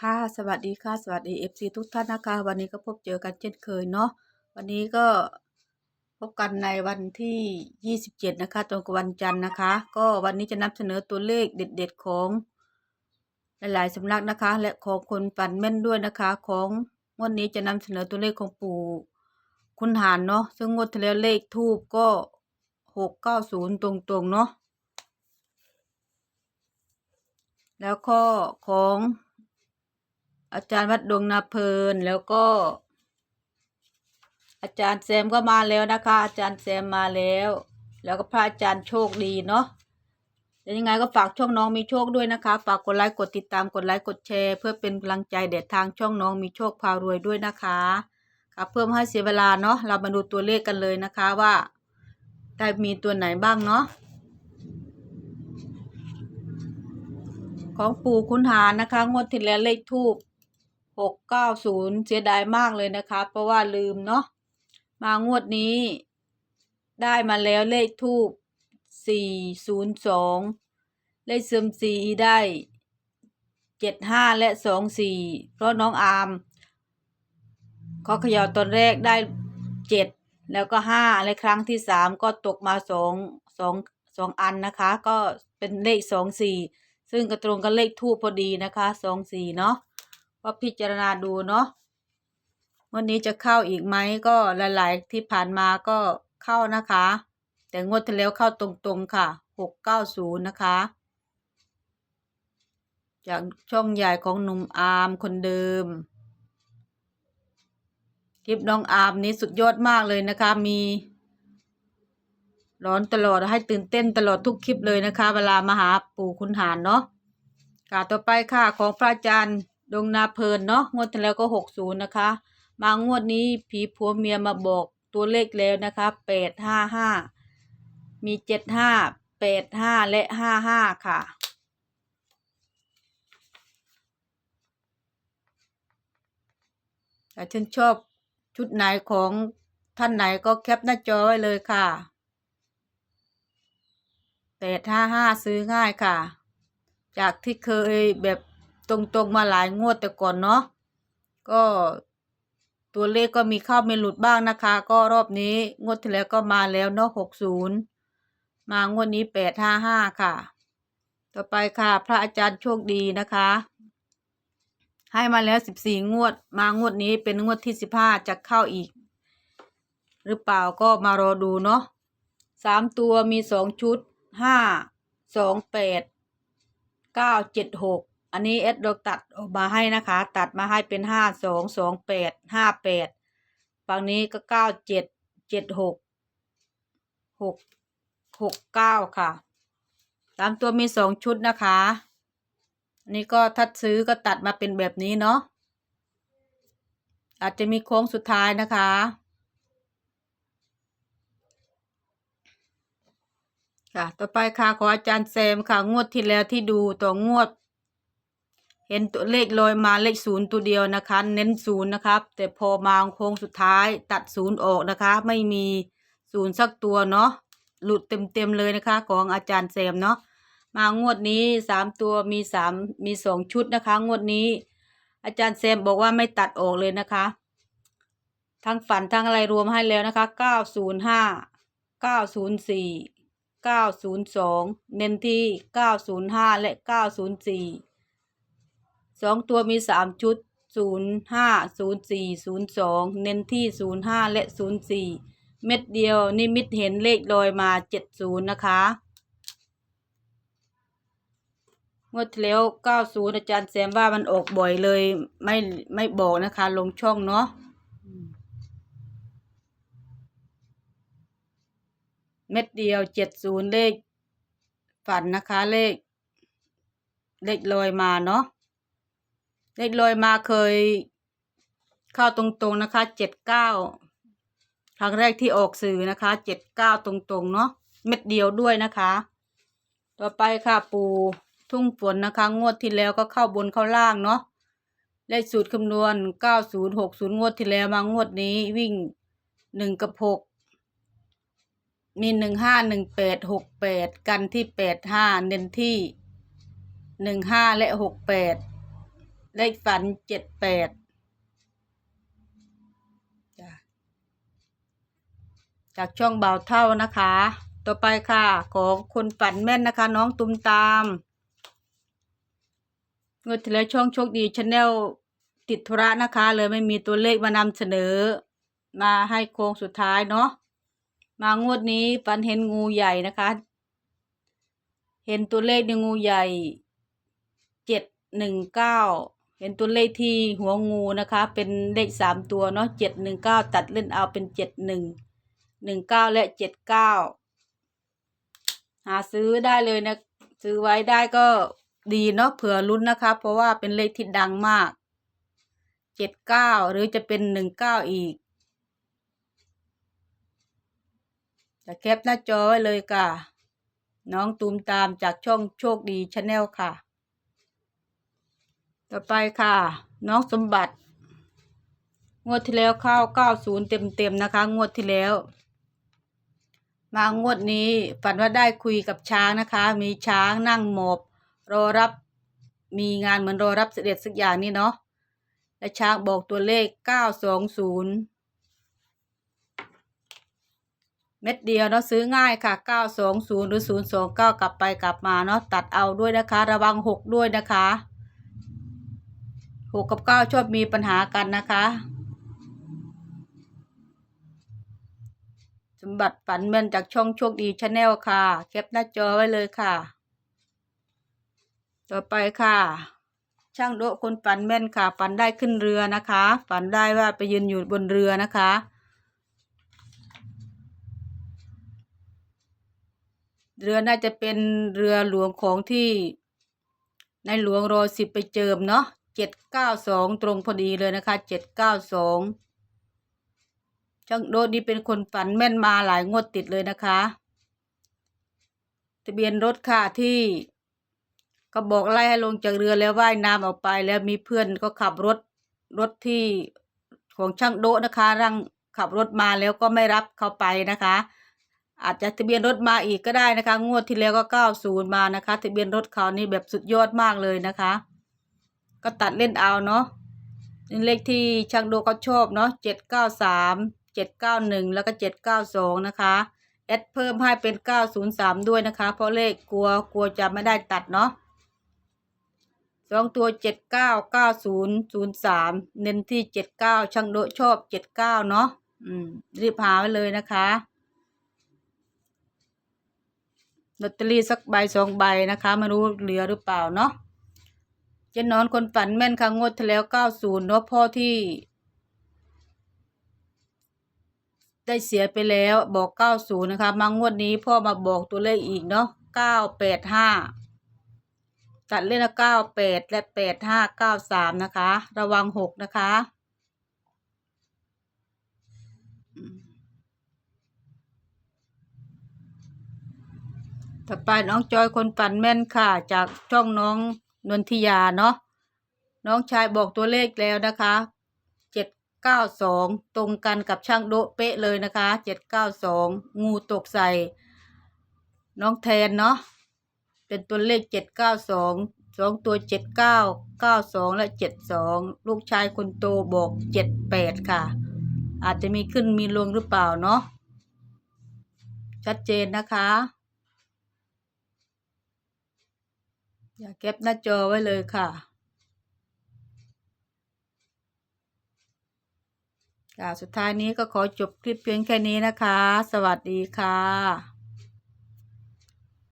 ค่ะ สวัสดีค่ะ สวัสดี FC ทุกท่านนะคะ วันนี้ก็พบเจอกันเช่นเคยเนาะ วันนี้ก็พบกันในวันที่ 27 นะคะ ตรงกับวันจันทร์นะคะ ก็วันนี้จะนำเสนอตัวเลขเด็ดๆของ หลายๆสำนักนะคะ และของคนฝันแม่นด้วยนะคะ ของงวดนี้จะนำเสนอตัวเลขของปู่คุณหารเนาะ ซึ่งงวดที่แล้วเลขทูบก็ 690 ตรงๆเนาะ แล้วก็ของ อาจารย์วัดดวงนาเพลินแล้วก็ อาจารย์แซมก็มาแล้วนะคะ อาจารย์แซมมาแล้ว แล้วก็พระอาจารย์โชคดีเนาะยวยังไงก็ฝากช่องน้องมีโชคด้วยนะคะ ฝากกดไลค์กดติดตามกดไลค์กดแชร์ เพื่อเป็นกำลังใจเด็ดทางช่องน้องมีโชคพารวยด้วยนะคะครับเพิ่มให้เสียเวลาเนาะเรามาดูตัวเลขกันเลยนะคะว่าได้มีตัวไหนบ้างเนาะของปู่คุณหารนะคะ งวดที่แล้วเลขทูบ หกเก้าศูนย์เสียดายมากเลยนะคะ เพราะว่าลืมเนาะมางวดนี้ ได้มาแล้วเลขทูบสี่ศูนย์สองเลขเซิมซีได้เจ็ดห้าและสองสี่เพราะน้องอาร์มเขาเขย่าตอนแรกได้เจ็ดแล้วก็ห้าและครั้งที่สามก็ตกมาสองสองสองอันนะคะ ก็เป็นเลขสองสี่ซึ่งก็ตรงกับเลขทูบพอดีนะคะสองสี่เนาะ ก็พิจารณาดูเนาะวันนี้จะเข้าอีกไหมก็หลายๆที่ผ่านมาก็เข้านะคะ แต่งวดที่แล้วเข้าตรงๆค่ะหกเก้าศูนย์นะคะ จากช่องใหญ่ของหนุ่มอาร์มคนเดิมคลิปน้องอาร์มนี้สุดยอดมากเลยนะคะ มีร้อนตลอดให้ตื่นเต้นตลอดทุกคลิปเลยนะคะ เวลามาหาปู่คุณหารเนาะค่ะต่อไปค่ะของพระอาจารย์ ดงนาเพลินเนาะงวดที่แล้วก็หกศูนย์นะคะ มางวดนี้ผีผัวเมียมาบอกตัวเลขแล้วนะคะแปดห้าห้ามีเจ็ดห้าแปดห้าและห้าห้าค่ะถ้าฉันชอบชุดไหนของท่านไหนก็แคปหน้าจอไว้เลยค่ะแปดห้าห้าซื้อง่ายค่ะ จากที่เคยแบบ ตรงๆมาหลายงวดแต่ก่อนเนาะก็ตัวเลขก็มีเข้ามีหลุดบ้างนะคะ ก็รอบนี้งวดที่แล้วก็มาแล้วเนาะหกศูนย์มางวดนี้แปดห้าห้าค่ะ ต่อไปค่ะ พระอาจารย์โชคดีนะคะ ให้มาแล้วสิบสี่งวด มางวดนี้เป็นงวดที่สิบห้าจะเข้าอีก หรือเปล่าก็มารอดูเนาะสามตัวมีสองชุดห้าสองแปดเก้าเจ็ดหก อันนี้เอสเราตัดออกมาให้นะคะ ตัดมาให้เป็นห้าสองสองแปดห้าแปดฝั่งนี้ก็เก้าเจ็ดเจ็ดหกหกหกเก้าค่ะสามตัวมีสองชุดนะคะอันนี้ก็ถ้าซื้อก็ตัดมาเป็นแบบนี้เนาะอาจจะมีโค้งสุดท้ายนะคะ ค่ะ ต่อไปค่ะขออาจารย์แซมค่ะ งวดที่แล้วที่ดูต่องวด เห็นตัวเลขลอยมาเลขศูนย์ตัวเดียวนะคะ เน้นศูนย์นะครับ แต่พอมาโค้งสุดท้ายตัดศูนย์ออกนะคะ ไม่มีศูนย์สักตัวเนาะหลุดเต็มๆเลยนะคะ ของอาจารย์แซมเนาะมางวดนี้สามตัวมีสามมีสองชุดนะคะ งวดนี้ อาจารย์แซมบอกว่าไม่ตัดออกเลยนะคะทั้งฝันทั้งอะไรรวมให้แล้วนะคะเก้าศูนย์ห้าเก้าศูนย์สี่เก้าศูนย์สองเน้นที่เก้าศูนย์ห้าและเก้าศูนย์สี่ สองตัวมีสามชุดศูนย์ห้าศูนย์สี่ศูนย์สองเน้นที่ศูนย์ห้าและศูนย์สี่เม็ดเดียวนิมิตเห็นเลขลอยมาเจ็ดศูนย์นะคะงวดที่แล้วเก้าศูนย์อาจารย์แซมว่ามันออกบ่อยเลยไม่ไม่บอกนะคะ ลงช่องเนาะเม็ดเดียวเจ็ดศูนย์เลขฝันนะคะเลข เลขลอยมาเนาะ เลขลอยมาเคยเข้าตรงๆนะคะเจ็ดเก้าครั้งแรกที่ออกสื่อนะคะเจ็ดเก้าตรงๆเนาะเม็ดเดียวด้วยนะคะ ต่อไปค่ะปูทุ่งฝนนะคะ งวดที่แล้วก็เข้าบนเข้าล่างเนาะเลขสูตรคำนวณเก้าศูนย์หกศูนย์งวดที่แล้วมางวดนี้วิ่งหนึ่งกับหกมีหนึ่งห้าหนึ่งแปดหกแปดกันที่แปดห้าเน้นที่หนึ่งห้าและหกแปด เลขฝันเจ็ดแปดจากช่องเบาเท่านะคะ ต่อไปค่ะ ของคนฝันแม่นนะคะ น้องตุมตามเมื่อที่แล้วช่องโชคดีชาแนลติดธุระนะคะ เลยไม่มีตัวเลขมานำเสนอ มาให้โค้งสุดท้ายเนาะมางวดนี้ฝันเห็นงูใหญ่นะคะ เห็นตัวเลขในงูใหญ่เจ็ดหนึ่งเก้า เห็นตัวเลขที่หัวงูนะคะ เป็นเลขสามตัวเนาะเจ็ดหนึ่งเก้าตัดเล่นเอาเป็นเจ็ดหนึ่งหนึ่งเก้าและเจ็ดเก้าหาซื้อได้เลยนะ ซื้อไว้ได้ก็ดีเนาะเผื่อลุ้นนะคะ เพราะว่าเป็นเลขที่ดังมากเจ็ดเก้าหรือจะเป็นหนึ่งเก้าอีกจะแคปหน้าจอไว้เลยค่ะ น้องตูมตามจากช่องโชคดีชาแนลค่ะ ต่อไปค่ะ น้องสมบัติ งวดที่แล้วเข้าเก้าศูนย์เต็มเต็มๆนะคะ งวดที่แล้ว มางวดนี้ฝันว่าได้คุยกับช้างนะคะ มีช้างนั่งหมอบรอรับมีงานเหมือนรอรับเสด็จสักอย่างนี่เนาะและช้างบอกตัวเลขเก้าสองศูนย์เม็ดเดียวเนาะซื้อง่ายค่ะ 920 หรือ 029 กลับไปกลับมาเนาะตัดเอาด้วยนะคะ ระวัง 6 ด้วยนะคะ 6กับ9ชอบมีปัญหากันนะคะ สมบัติฝันแม่นจากช่องโชคดีชาแนลค่ะ แคปหน้าจอไว้เลยค่ะ ต่อไปค่ะ ช่างโดะคนฝันแม่นค่ะฝันได้ขึ้นเรือนะคะ ฝันได้ว่าไปยืนอยู่บนเรือนะคะเรือน่าจะเป็นเรือหลวงของที่ในหลวงรอสิบไปเจิมเนาะ เจ็ดเก้าสองตรงพอดีเลยนะคะเจ็ดเก้าสองช่างโดดนี่เป็นคนฝันแม่นมาหลายงวดติดเลยนะคะ ทะเบียนรถค่ะที่ก็บอกไล่ให้ลงจากเรือแล้วว่ายน้ำออกไปแล้วมีเพื่อนก็ขับรถรถที่ของช่างโดะนะคะรังขับรถมาแล้วก็ไม่รับเขาไปนะคะ อาจจะทะเบียนรถมาอีกก็ได้นะคะ งวดที่แล้วก็เก้าศูนย์มานะคะ ทะเบียนรถเขานี่แบบสุดยอดมากเลยนะคะ ก็ตัดเล่นเอาเนาะนี่เลขที่ช่างโดเขาชอบเนาะเจ็ดเก้าสามเจ็ดเก้าหนึ่งแล้วก็เจ็ดเก้าสองนะคะแอดเพิ่มให้เป็นเก้าศูนย์สามด้วยนะคะ เพราะเลขกลัวกลัวจะไม่ได้ตัดเนาะสองตัวเจ็ดเก้าเก้าศูนย์ศูนย์สามเน้นที่เจ็ดเก้าช่างโดชอบเจ็ดเก้าเนาะอืมรีบหาไว้เลยนะคะลอตเตอรี่สักใบสองใบนะคะ ไม่รู้เหลือหรือเปล่าเนาะ จนนอนคนฝันแม่นค่ะงวดที่แล้วเก้าศูนย์เนาะพ่อที่ ได้เสียไปแล้วบอกเก้าศูนย์นะคะ มางวดนี้พ่อมาบอกตัวเลขอีกเนาะเก้าแปดห้าตัดเล่นละเก้าแปดและแปดห้าเก้าสามนะคะ ระวังหกนะคะต่อไปน้องจอยคนฝันแม่นค่ะ จากช่องน้อง นนทิยาเนาะน้องชายบอกตัวเลขแล้วนะคะเจ็ดเก้าสองตรงกันกับช่างโดเป๊ะเลยนะคะเจ็ดเก้าสองงูตกใส่ น้องแทนเนาะเป็นตัวเลขเจ็ดเก้าสองสองตัวเจ็ดเก้าเก้าสองและเจ็ดสองลูกชายคนโตบอกเจ็ดแปดค่ะ อาจจะมีขึ้นมีลงหรือเปล่าเนาะชัดเจนนะคะ อย่าเก็บหน้าจอไว้เลยค่ะค่ะสุดท้ายนี้ก็ขอจบคลิปเพียงแค่นี้นะคะ สวัสดีค่ะ